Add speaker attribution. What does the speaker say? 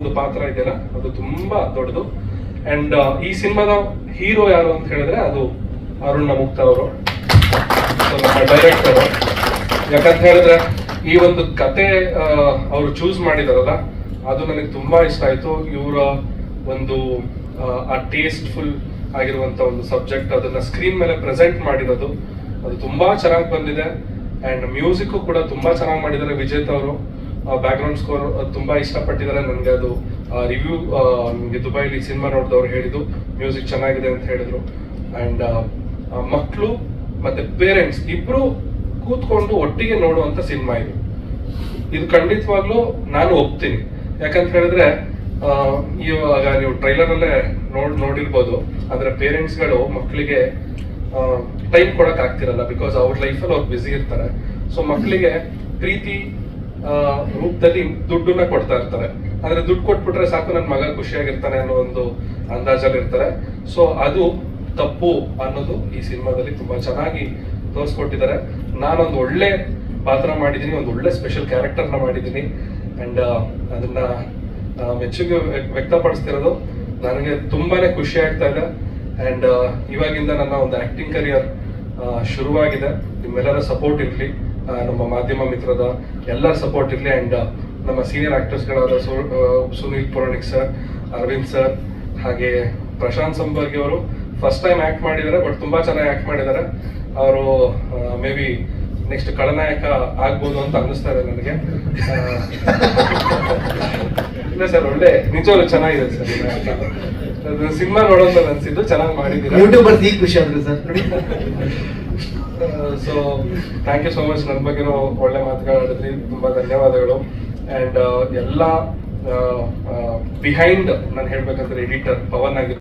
Speaker 1: ಒಂದು ಪಾತ್ರ ಇದೆಯಲ್ಲ, ಅದು ತುಂಬಾ ದೊಡ್ಡದು. ಅಂಡ್ ಈ ಸಿನಿಮಾದ ಹೀರೋ ಯಾರು ಅಂತ ಹೇಳಿದ್ರೆ ಅದು ಅರುಣ್ ಮುಕ್ತ ಅವರು. ಡೈರೆಕ್ಟರ್ ಯಾಕಂತ ಹೇಳಿದ್ರೆ, ಈ ಒಂದು ಕತೆ ಅವರು ಚೂಸ್ ಮಾಡಿದಾರಲ್ಲ, ಅದು ನನಗೆ ತುಂಬಾ ಇಷ್ಟ ಆಯ್ತು. ಇವರ ಒಂದು, ಆ ಟೇಸ್ಟ್ಫುಲ್ ಆಗಿರುವಂತ ಒಂದು ಸಬ್ಜೆಕ್ಟ್ ಅದನ್ನ ಸ್ಕ್ರೀನ್ ಮೇಲೆ ಪ್ರೆಸೆಂಟ್ ಮಾಡಿರೋದು, ಅದು ತುಂಬಾ ಚೆನ್ನಾಗಿ ಬಂದಿದೆ. ಅಂಡ್ ಮ್ಯೂಸಿಕ್ ಕೂಡ ತುಂಬಾ ಚೆನ್ನಾಗಿ ಮಾಡಿದ್ದಾರೆ ವಿಜೇತ್ ಅವರು. ಬ್ಯಾಕ್ ಗ್ರೌಂಡ್ ಸ್ಕೋರ್ ತುಂಬಾ ಇಷ್ಟಪಟ್ಟಿದ್ದಾರೆ. ನನಗೆ ಅದು ರಿವ್ಯೂ ನಿಮಗೆ ದುಬೈಲಿ ಸಿನಿಮಾ ನೋಡಿದವ್ರು ಹೇಳಿದ್ದು ಮ್ಯೂಸಿಕ್ ಚೆನ್ನಾಗಿದೆ ಅಂತ ಹೇಳಿದ್ರು. ಅಂಡ್ ಮಕ್ಕಳು ಮತ್ತೆ ಪೇರೆಂಟ್ಸ್ ಇಬ್ರು ಕೂತ್ಕೊಂಡು ಒಟ್ಟಿಗೆ ನೋಡುವಂತ ಸಿನಿಮಾ ಇದು. ಇದು ಖಂಡಿತವಾಗ್ಲೂ ನಾನು ಒಪ್ತೀನಿ. ಯಾಕಂತ ಹೇಳಿದ್ರೆ ಇವಾಗ ನೀವು ಟ್ರೈಲರ್ ಅಲ್ಲೇ ನೋಡ್, ನೋಡಿರ್ಬೋದು. ಆದ್ರೆ ಪೇರೆಂಟ್ಸ್ಗಳು ಮಕ್ಕಳಿಗೆ ಟೈಮ್ ಕೊಡೋಕ್ಕಾಗ್ತಿರಲ್ಲ ಬಿಕಾಸ್ ಅವ್ರ ಲೈಫಲ್ಲಿ ಅವ್ರು ಬ್ಯುಸಿ ಇರ್ತಾರೆ. ಸೊ ಮಕ್ಕಳಿಗೆ ಪ್ರೀತಿ ರೂಪದಲ್ಲಿ ದುಡ್ಡನ್ನ ಕೊಡ್ತಾ ಇರ್ತಾರೆ. ಆದ್ರೆ ದುಡ್ಡು ಕೊಟ್ಬಿಟ್ರೆ ಸಾಕು ನನ್ನ ಮಗ ಖುಷಿಯಾಗಿರ್ತಾನೆ ಅನ್ನೋ ಒಂದು ಅಂದಾಜಲ್ಲಿ ಇರ್ತಾರೆ ಸೊ ಅದು ತಪ್ಪು ಅನ್ನೋದು ಈ ಸಿನಿಮಾದಲ್ಲಿ ತುಂಬಾ ಚೆನ್ನಾಗಿ ತೋರಿಸ್ಕೊಟ್ಟಿದ್ದಾರೆ. ನಾನೊಂದು ಒಳ್ಳೆ ಪಾತ್ರ ಮಾಡಿದ್ದೀನಿ, ಒಂದು ಒಳ್ಳೆ ಸ್ಪೆಷಲ್ ಕ್ಯಾರೆಕ್ಟರ್ನ ಮಾಡಿದ್ದೀನಿ. ಅಂಡ್ ಅದನ್ನ ಮೆಚ್ಚುಗೆ ವ್ಯ- ವ್ಯಕ್ತಪಡಿಸ್ತಿರೋದು ನನಗೆ ತುಂಬಾನೇ ಖುಷಿ ಆಗ್ತಾ ಇದೆ. ಅಂಡ್ ಇವಾಗಿಂದ ನನ್ನ ಒಂದು ಆಕ್ಟಿಂಗ್ ಕರಿಯರ್ ಶುರುವಾಗಿದೆ. ನಿಮ್ಮೆಲ್ಲರ ಸಪೋರ್ಟ್ ಇರಲಿ. ನಮ್ಮ ಮಾಧ್ಯಮ ಮಿತ್ರದ ಎಲ್ಲರ ಸಪೋರ್ಟ್ ಇರಲಿ. ಅಂಡ್ ನಮ್ಮ ಸೀನಿಯರ್ ಆಕ್ಟರ್ಸ್ಗಳಾದ ಸು- ಸುನೀಲ್ ಪುರಾಣಿಕ್ ಸರ್ ಅರವಿಂದ್ ಸರ್ ಹಾಗೆ ಪ್ರಶಾಂತ್ ಸಂಬರ್ಗಿ ಅವರು ಫಸ್ಟ್ ಟೈಮ್ ಆಕ್ಟ್ ಮಾಡಿದ್ದಾರೆ ಬಟ್ ತುಂಬಾ ಚೆನ್ನಾಗಿ ಆಕ್ಟ್ ಮಾಡಿದ್ದಾರೆ. ಅವರು ಮೇ ಬಿ ನೆಕ್ಸ್ಟ್ ಖಳನಾಯಕ ಆಗ್ಬೋದು ಅಂತ ಅನ್ನಿಸ್ತಾ ಇದೆ ನನಗೆ. ಇಲ್ಲ ಸರ್ ಒಳ್ಳೆ ನಿಜವಾಗ್ಲೂ ಚೆನ್ನಾಗಿದೆ ಸರ್ ಸಿನಿಮಾ ನೋಡೋದು ಅನ್ಸಿದ್ದು ಚೆನ್ನಾಗಿ ಮಾಡಿದ್ದೀರಾ?
Speaker 2: ಯೂಟ್ಯೂಬರ್ಸ್ ಈಗ ಖುಷಿ ಆದ್ರೆ sir
Speaker 1: so thank you so much ನನ್ನ ಬಗ್ಗೆನೂ ಒಳ್ಳೆ ಮಾತುಗಳಾಡಿದ್ರಿ ತುಂಬಾ ಧನ್ಯವಾದಗಳು. ಅಂಡ್ ಎಲ್ಲ ಬಿಹೈಂಡ್ ನಾನು ಹೇಳ್ಬೇಕಂದ್ರೆ ಎಡಿಟರ್ ಪವನ್ ಆಗಿರ್ಬೋದು